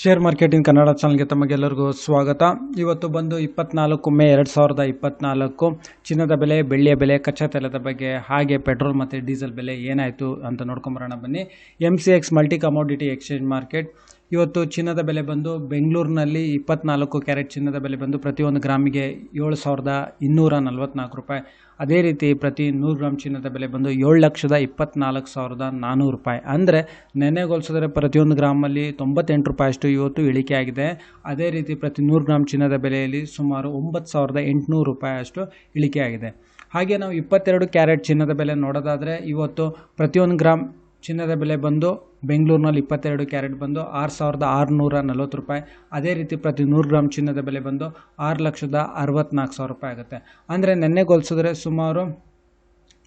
Share ಮಾರ್ಕೆಟಿನ Kannada ಚಾನಲ್ಗೆ ತಮಗೆಲ್ಲರಿಗೂ ಸ್ವಾಗತ. ಇವತ್ತು ಬಂದು ಇಪ್ಪತ್ನಾಲ್ಕು ಮೇ ಎರಡು ಸಾವಿರದ ಇಪ್ಪತ್ನಾಲ್ಕು. ಚಿನ್ನದ ಬೆಲೆ, ಬೆಳ್ಳಿಯ ಬೆಲೆ, ಕಚ್ಚಾ ತೈಲದ ಬಗ್ಗೆ, ಹಾಗೆ ಪೆಟ್ರೋಲ್ ಮತ್ತು ಡೀಸೆಲ್ ಬೆಲೆ ಏನಾಯಿತು ಅಂತ ನೋಡ್ಕೊಂಬರೋಣ ಬನ್ನಿ. M C X multi commodity exchange market ಇವತ್ತು ಚಿನ್ನದ ಬೆಲೆ ಬಂದು ಬೆಂಗಳೂರಿನಲ್ಲಿ ಇಪ್ಪತ್ನಾಲ್ಕು ಕ್ಯಾರೆಟ್ ಚಿನ್ನದ ಬೆಲೆ ಬಂದು ಪ್ರತಿಯೊಂದು ಗ್ರಾಮಿಗೆ ಏಳು ಸಾವಿರದ ಇನ್ನೂರ ನಲವತ್ತ್ನಾಲ್ಕು ರೂಪಾಯಿ. ಅದೇ ರೀತಿ ಪ್ರತಿ ನೂರು ಗ್ರಾಮ್ ಚಿನ್ನದ ಬೆಲೆ ಬಂದು ಏಳು ಲಕ್ಷದ ಇಪ್ಪತ್ನಾಲ್ಕು ಸಾವಿರದ ನಾನ್ನೂರು ರೂಪಾಯಿ. ಅಂದರೆ ನೆನೆಗೊಲಿಸಿದ್ರೆ ಪ್ರತಿಯೊಂದು ಗ್ರಾಮಲ್ಲಿ ತೊಂಬತ್ತೆಂಟು ರೂಪಾಯಿ ಅಷ್ಟು ಇವತ್ತು ಇಳಿಕೆ ಆಗಿದೆ. ಅದೇ ರೀತಿ ಪ್ರತಿ ನೂರು ಗ್ರಾಮ್ ಚಿನ್ನದ ಬೆಲೆಯಲ್ಲಿ ಸುಮಾರು ಒಂಬತ್ತು ಸಾವಿರದ ಎಂಟುನೂರು ರೂಪಾಯಿ ಅಷ್ಟು ಇಳಿಕೆ ಆಗಿದೆ. ಹಾಗೆ ನಾವು ಇಪ್ಪತ್ತೆರಡು ಕ್ಯಾರೆಟ್ ಚಿನ್ನದ ಬೆಲೆ ನೋಡೋದಾದರೆ ಇವತ್ತು ಪ್ರತಿಯೊಂದು ಗ್ರಾಮ್ ಚಿನ್ನದ ಬೆಲೆ ಬಂದು ಬೆಂಗಳೂರಿನಲ್ಲಿ ಇಪ್ಪತ್ತೆರಡು ಕ್ಯಾರೆಟ್ ಬಂದು ಆರು ಸಾವಿರದ ಆರುನೂರ ನಲ್ವತ್ತು ರೂಪಾಯಿ. ಅದೇ ರೀತಿ ಪ್ರತಿ ನೂರು ಗ್ರಾಮ್ ಚಿನ್ನದ ಬೆಲೆ ಬಂದು ಆರು ಲಕ್ಷದ ಅರವತ್ತ್ನಾಲ್ಕು ಸಾವಿರ ರೂಪಾಯಿ ಆಗುತ್ತೆ. ಅಂದರೆ ನೆನ್ನೆ ಹೋಲಿಸಿದ್ರೆ ಸುಮಾರು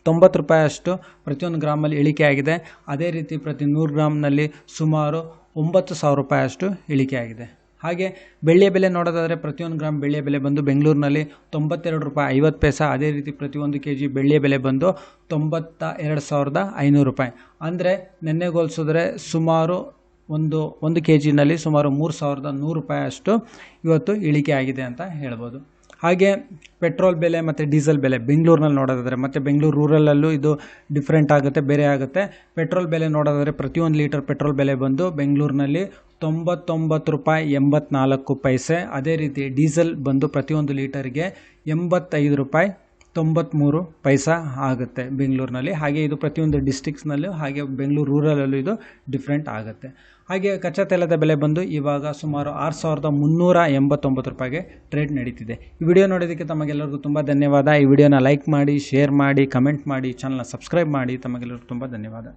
ತೊಂಬತ್ತು ರೂಪಾಯಿ ಅಷ್ಟು ಪ್ರತಿಯೊಂದು ಗ್ರಾಮಲ್ಲಿ ಇಳಿಕೆ ಆಗಿದೆ. ಅದೇ ರೀತಿ ಪ್ರತಿ ನೂರು ಗ್ರಾಮ್ನಲ್ಲಿ ಸುಮಾರು ಒಂಬತ್ತು ಸಾವಿರ ರೂಪಾಯಿ ಅಷ್ಟು ಇಳಿಕೆ ಆಗಿದೆ. ಹಾಗೆ ಬೆಳ್ಳಿಯ ಬೆಲೆ ನೋಡೋದಾದರೆ ಪ್ರತಿಯೊಂದು ಗ್ರಾಮ್ ಬೆಳ್ಳಿಯ ಬೆಲೆ ಬಂದು ಬೆಂಗಳೂರಿನಲ್ಲಿ ತೊಂಬತ್ತೆರಡು ರೂಪಾಯಿ ಐವತ್ತು ಪೈಸೆ, ಅದೇ ರೀತಿ ಪ್ರತಿಯೊಂದು ಕೆ ಜಿ ಬೆಳ್ಳಿಯ ಬೆಲೆ ಬಂದು ತೊಂಬತ್ತ ಎರಡು ಸಾವಿರದ ಐನೂರು ರೂಪಾಯಿ. ಅಂದರೆ ಹೋಲಿಸಿದ್ರೆ ಸುಮಾರು ಒಂದು ಒಂದು ಕೆ ಜಿನಲ್ಲಿ ಸುಮಾರು ಮೂರು ಸಾವಿರದ ನೂರು ರೂಪಾಯಿ ಅಷ್ಟು ಇವತ್ತು ಇಳಿಕೆ ಆಗಿದೆ ಅಂತ ಹೇಳ್ಬೋದು. ಹಾಗೆ ಪೆಟ್ರೋಲ್ ಬೆಲೆ ಮತ್ತು ಡೀಸೆಲ್ ಬೆಲೆ ಬೆಂಗಳೂರಿನಲ್ಲಿ ನೋಡೋದಾದರೆ, ಮತ್ತು ಬೆಂಗಳೂರು ರೂರಲಲ್ಲೂ ಇದು ಡಿಫ್ರೆಂಟ್ ಆಗುತ್ತೆ, ಬೇರೆ ಆಗುತ್ತೆ. ಪೆಟ್ರೋಲ್ ಬೆಲೆ ನೋಡೋದಾದರೆ ಪ್ರತಿಯೊಂದು ಲೀಟರ್ ಪೆಟ್ರೋಲ್ ಬೆಲೆ ಬಂದು ಬೆಂಗಳೂರಿನಲ್ಲಿ ತೊಂಬತ್ತೊಂಬತ್ತು ರೂಪಾಯಿ ಎಂಬತ್ನಾಲ್ಕು ಪೈಸೆ. ಅದೇ ರೀತಿ ಡೀಸೆಲ್ ಬಂದು ಪ್ರತಿಯೊಂದು ಲೀಟರ್ಗೆ ಎಂಬತ್ತೈದು ರೂಪಾಯಿ ತೊಂಬತ್ತ್ಮೂರು ಪೈಸಾ ಆಗುತ್ತೆ ಬೆಂಗಳೂರಿನಲ್ಲಿ. ಹಾಗೆ ಇದು ಪ್ರತಿಯೊಂದು ಡಿಸ್ಟಿಕ್ಸ್ನಲ್ಲೂ ಹಾಗೆ ಬೆಂಗಳೂರು ರೂರಲಲ್ಲೂ ಇದು ಡಿಫ್ರೆಂಟ್ ಆಗುತ್ತೆ. ಹಾಗೆ ಕಚ್ಚಾ ತೈಲದ ಬೆಲೆ ಬಂದು ಇವಾಗ ಸುಮಾರು ಆರು ಸಾವಿರದ ಮುನ್ನೂರ ಎಂಬತ್ತೊಂಬತ್ತು ರೂಪಾಯಿಗೆ ಟ್ರೇಡ್ ನಡೀತಿದೆ. ಈ ವಿಡಿಯೋ ನೋಡೋದಕ್ಕೆ ತಮಗೆಲ್ಲರಿಗೂ ತುಂಬ ಧನ್ಯವಾದ. ಈ ವಿಡಿಯೋನ ಲೈಕ್ ಮಾಡಿ ಶೇರ್ ಮಾಡಿ ಕಮೆಂಟ್ ಮಾಡಿ ಚಾನಲ್ನ ಸಬ್ಸ್ಕ್ರೈಬ್ ಮಾಡಿ. ತಮಗೆಲ್ಲರಿಗೂ ತುಂಬ ಧನ್ಯವಾದ.